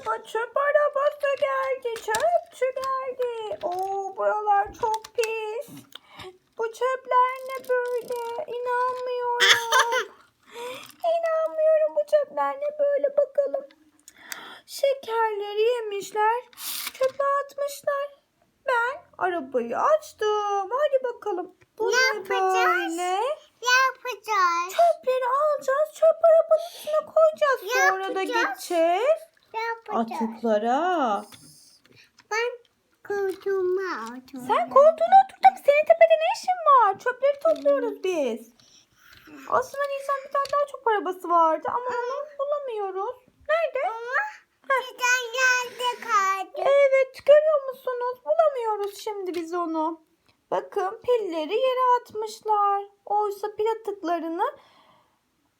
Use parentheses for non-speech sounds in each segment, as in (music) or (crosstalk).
araba, çöp arabası geldi. Çöpçü geldi. Oo buralar çok pis. Bu çöpler ne böyle? İnanmıyorum. (laughs) İnanmıyorum bu çöpler ne böyle bakalım. Şekerleri yemişler. Çöpe atmışlar. Ben arabayı açtım. Hadi bakalım. Bu Ne yapacağız? böyle? Ne yapacağız? Çöpleri alacağız. Çöp arabanın üstüne koyacağız. Ne Sonra da yapacağız? Atıklara. Ben koltuğuma oturdum. Sen koltuğuna oturdun. Senin tepede ne işin var? Çöpleri topluyoruz biz. Aslında Nisan bir tane daha çöp arabası vardı ama onu bulamıyoruz. Nerede? Neden geldi kaldı? Evet görüyor musunuz? Bulamıyoruz şimdi biz onu. Bakın pilleri yere atmışlar. Oysa pil atıklarını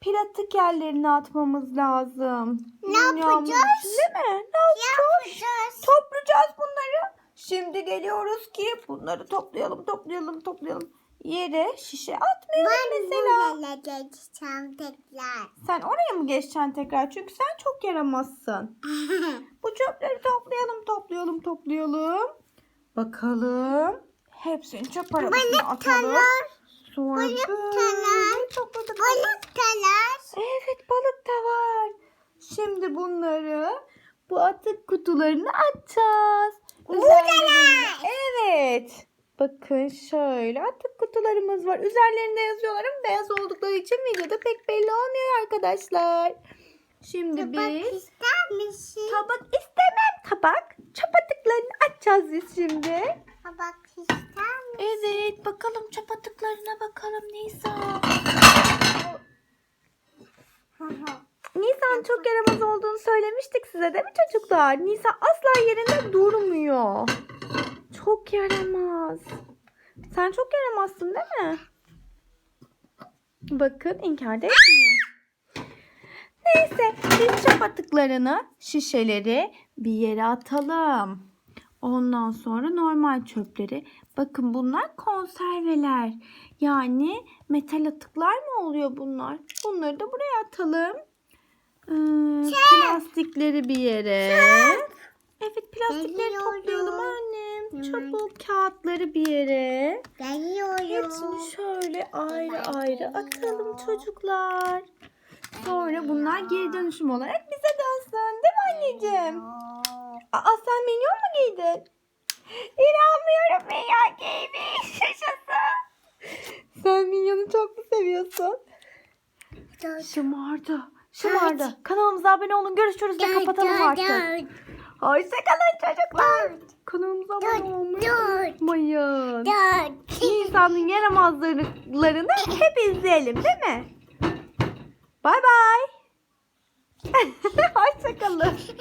pil atık yerlerine atmamız lazım. Ne Dünyanın yapacağız? içinde mi? Ne yapacağız? yapacağız? Toplayacağız bunları. Şimdi geliyoruz ki bunları toplayalım, toplayalım, toplayalım. Yere şişe atmayalım Ben mesela. buraya geçeceğim tekrar. Sen oraya mı geçeceksin tekrar? Çünkü sen çok yaramazsın. (laughs) Bu çöpleri toplayalım, toplayalım, toplayalım. Bakalım. Hepsini çöp arabasına atalım. Sonra böyle topladık. Balıktalar. Evet balık da var. Şimdi bunları bu atık kutularına atacağız. Üzerlerine- Evet. Bakın şöyle atık kutularımız var. Üzerlerinde yazıyorlar ama beyaz oldukları için videoda pek belli olmuyor arkadaşlar. Şimdi Tabak biz ister misin? tabak istemem tabak. Çöp atıklarını açacağız biz şimdi. Tabak ister misin? Evet bakalım çöp atıklarına bakalım Nisa. Nisan çok yaramaz olduğunu söylemiştik size değil mi çocuklar? Nisa asla yerinde durmuyor. Çok yaramaz. Sen çok yaramazsın değil mi? Bakın inkar da etmiyor. Neyse biz çöp atıklarını, şişeleri bir yere atalım. Ondan sonra normal çöpleri. Bakın bunlar konserveler. Yani metal atıklar mı oluyor bunlar? Bunları da buraya atalım. Ee, plastikleri bir yere. Evet plastikleri Geliyorum. toplayalım annem. Hemen. Çabuk kağıtları bir yere. Geliyorum. Hepsini şöyle ayrı ayrı atalım çocuklar. Sonra bunlar geri dönüşüm olarak bize dönsün değil mi anneciğim? Aa sen minyon mu giydin? İnanmıyorum minyon giymiş. (laughs) Yaşasın. Sen minyonu çok mu seviyorsun? Şımardı şımardı. Evet. Kanalımıza abone olun. Görüşürüz ve kapatalım dört, artık. Dört. Hoşçakalın çocuklar. Dört. Kanalımıza abone olmayı unutmayın. İnsanın yaramazlıklarını hep izleyelim değil mi? Bay bay. (laughs) Hoşçakalın.